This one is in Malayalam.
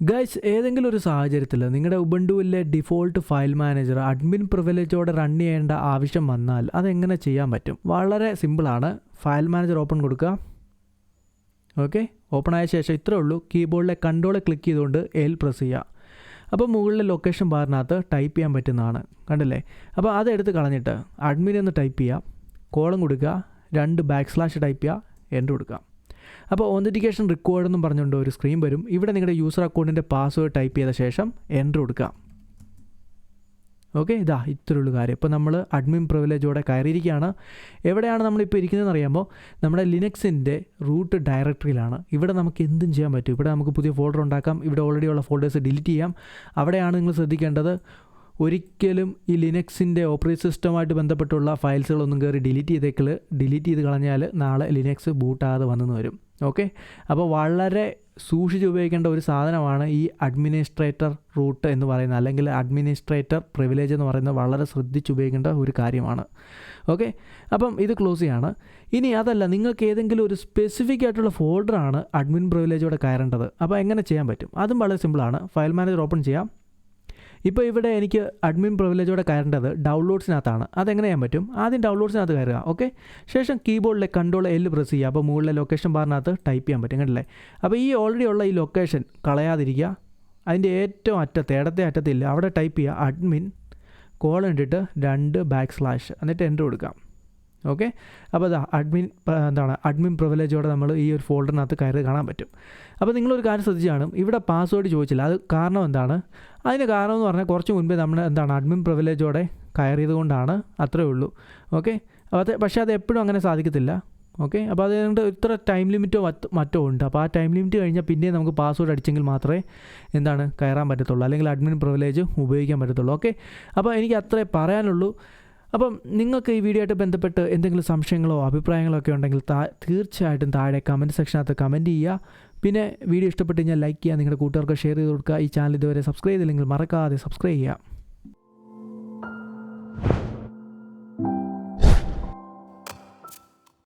ഗൈസ് ഏതെങ്കിലും ഒരു സാഹചര്യത്തിൽ നിങ്ങളുടെ ഉബണ്ടുവിലെ ഡിഫോൾട്ട് ഫയൽ മാനേജർ അഡ്മിൻ പ്രിവിലേജോടെ റൺ ചെയ്യേണ്ട ആവശ്യം വന്നാൽ അതെങ്ങനെ ചെയ്യാൻ പറ്റും? വളരെ സിമ്പിളാണ് ഫയൽ മാനേജർ ഓപ്പൺ കൊടുക്കുക ഓക്കെ ഓപ്പൺ ആയ ശേഷം ഇത്രേ ഉള്ളൂ. കീബോർഡിലെ കൺട്രോൾ ക്ലിക്ക് ചെയ്തുകൊണ്ട് എൽ പ്രസ് ചെയ്യുക അപ്പോൾ മുകളിലെ ലൊക്കേഷൻ ബാറിനകത്ത് ടൈപ്പ് ചെയ്യാൻ പറ്റുന്നതാണ്. കണ്ടില്ലേ? അപ്പോൾ അതെടുത്ത് കളഞ്ഞിട്ട് അഡ്മിൻ എന്ന് ടൈപ്പ് ചെയ്യുക കോളം കൊടുക്കുക രണ്ട് ബാക്ക് സ്ലാഷ് ടൈപ്പ് ചെയ്യുക എന്റർ കൊടുക്കുക അപ്പോൾ ഓതന്റിക്കേഷൻ റിക്കോർഡ് എന്നും പറഞ്ഞുകൊണ്ട് ഒരു സ്ക്രീൻ വരും. ഇവിടെ നിങ്ങളുടെ യൂസർ അക്കൗണ്ടിന്റെ പാസ്വേഡ് ടൈപ്പ് ചെയ്ത ശേഷം എന്റർ കൊടുക്കാം ഓക്കെ ഇതാ ഇത്രയുള്ളൂ കാര്യം. ഇപ്പോൾ നമ്മൾ അഡ്മിൻ പ്രിവിലേജോടെ കയറിയിരിക്കുകയാണ്. എവിടെയാണ് നമ്മളിപ്പോൾ ഇരിക്കുന്നതെന്ന് അറിയുമ്പോൾ നമ്മുടെ ലിനക്സിന്റെ റൂട്ട് ഡയറക്ടറിയിലാണ് ഇവിടെ നമുക്ക് എന്തും ചെയ്യാൻ പറ്റും. ഇവിടെ നമുക്ക് പുതിയ ഫോൾഡർ ഉണ്ടാക്കാം. ഇവിടെ ഓൾറെഡി ഉള്ള ഫോൾഡേഴ്സ് ഡിലീറ്റ് ചെയ്യാം. അവിടെയാണ് നിങ്ങൾ ശ്രദ്ധിക്കേണ്ടത്. ഒരിക്കലും ഈ ലിനക്സിന്റെ ഓപ്പറേറ്റിംഗ് സിസ്റ്റമായിട്ട് ബന്ധപ്പെട്ടുള്ള ഫയൽസുകളൊന്നും കയറി ഡിലീറ്റ് ചെയ്തേക്കൾ ഡിലീറ്റ് ചെയ്ത് കളഞ്ഞാൽ നാളെ ലിനക്സ് ബൂട്ടാതെ വന്നെന്ന് വരും. ഓക്കെ? അപ്പോൾ വളരെ സൂക്ഷിച്ച് ഉപയോഗിക്കേണ്ട ഒരു സാധനമാണ് ഈ അഡ്മിനിസ്ട്രേറ്റർ റൂട്ട് എന്ന് പറയുന്നത്. അല്ലെങ്കിൽ അഡ്മിനിസ്ട്രേറ്റർ പ്രിവിലേജ് എന്ന് പറയുന്നത് വളരെ ശ്രദ്ധിച്ച് ഉപയോഗിക്കേണ്ട ഒരു കാര്യമാണ്. ഓക്കെ? അപ്പം ഇത് ക്ലോസ് ചെയ്യാണ്. ഇനി അതല്ല നിങ്ങൾക്ക് ഏതെങ്കിലും ഒരു സ്പെസിഫിക് ആയിട്ടുള്ള ഫോൾഡറാണ് അഡ്മിൻ പ്രിവിലേജോടെ കയറേണ്ടത്. അപ്പോൾ എങ്ങനെ ചെയ്യാൻ പറ്റും? അതും വളരെ സിമ്പിളാണ് ഫയൽ മാനേജർ ഓപ്പൺ ചെയ്യാം. ഇപ്പോൾ ഇവിടെ എനിക്ക് അഡ്മിൻ പ്രിവിലേജോടെ കയറേണ്ടത് ഡൗൺലോഡ്സിനകത്താണ് അതെങ്ങനെ ചെയ്യാൻ പറ്റും? ആദ്യം ഡൗൺലോഡ്സിനകത്ത് കയറുക ഓക്കെ ശേഷം കീബോർഡിലെ കൺട്രോൾ എല്ല് പ്രസ് ചെയ്യുക. അപ്പോൾ മുകളിലെ ലൊക്കേഷൻ ബാറിനകത്ത് ടൈപ്പ് ചെയ്യാൻ പറ്റും കണ്ടില്ലേ? അപ്പോൾ ഈ ഓൾറെഡി ഉള്ള ഈ ലൊക്കേഷൻ കളയാതിരിക്കുക. അതിന്റെ ഏറ്റവും അറ്റത്ത് ഇടത്തെ അറ്റത്തില്ല. അവിടെ ടൈപ്പ് ചെയ്യുക അഡ്മിൻ കോൾ ഇട്ടിട്ട് രണ്ട് ബാക്ക് സ്ലാഷ് എന്നിട്ട് എന്റർ കൊടുക്കാം ഓക്കെ? അപ്പോൾ അതാ അഡ്മിൻ എന്താണ് അഡ്മിൻ പ്രിവിലേജോടെ നമ്മൾ ഈ ഒരു ഫോൾഡറിനകത്ത് കയറി കാണാൻ പറ്റും. അപ്പോൾ നിങ്ങളൊരു കാര്യം ശ്രദ്ധിച്ചാണ് ഇവിടെ പാസ്വേഡ് ചോദിച്ചില്ല. അത് കാരണം എന്താണ്? അതിന് കാരണം എന്ന് പറഞ്ഞാൽ കുറച്ച് മുൻപേ നമ്മൾ എന്താണ് അഡ്മിൻ പ്രിവിലേജോടെ കയറിയത് കൊണ്ടാണ് അത്രേ ഉള്ളൂ. ഓക്കെ? അത് പക്ഷേ അത് എപ്പോഴും അങ്ങനെ സാധിക്കത്തില്ല. ഓക്കെ? അപ്പോൾ അതുകൊണ്ട് ഇത്ര ടൈം ലിമിറ്റോ മറ്റോ ഉണ്ട്. അപ്പോൾ ആ ടൈം ലിമിറ്റ് കഴിഞ്ഞാൽ പിന്നെ നമുക്ക് പാസ്വേഡ് അടിച്ചെങ്കിൽ മാത്രമേ എന്താണ് കയറാൻ പറ്റത്തുള്ളൂ. അല്ലെങ്കിൽ അഡ്മിൻ പ്രിവിലേജ് ഉപയോഗിക്കാൻ പറ്റത്തുള്ളൂ. ഓക്കെ? അപ്പോൾ എനിക്ക് അത്രേ പറയാനുള്ളൂ. അപ്പം നിങ്ങൾക്ക് ഈ വീഡിയോ ആയിട്ട് ബന്ധപ്പെട്ട് എന്തെങ്കിലും സംശയങ്ങളോ അഭിപ്രായങ്ങളോ ഒക്കെ ഉണ്ടെങ്കിൽ തീർച്ചയായിട്ടും താഴെ കമന്റ് സെക്ഷനകത്ത് കമന്റ് ചെയ്യുക. പിന്നെ വീഡിയോ ഇഷ്ടപ്പെട്ട് കഴിഞ്ഞാൽ ലൈക്ക് ചെയ്യുക. നിങ്ങളുടെ കൂട്ടുകാർക്ക് ഷെയർ ചെയ്ത് കൊടുക്കുക. ഈ ചാനൽ ഇതുവരെ സബ്സ്ക്രൈബ് ചെയ്തില്ലെങ്കിൽ മറക്കാതെ സബ്സ്ക്രൈബ് ചെയ്യുക.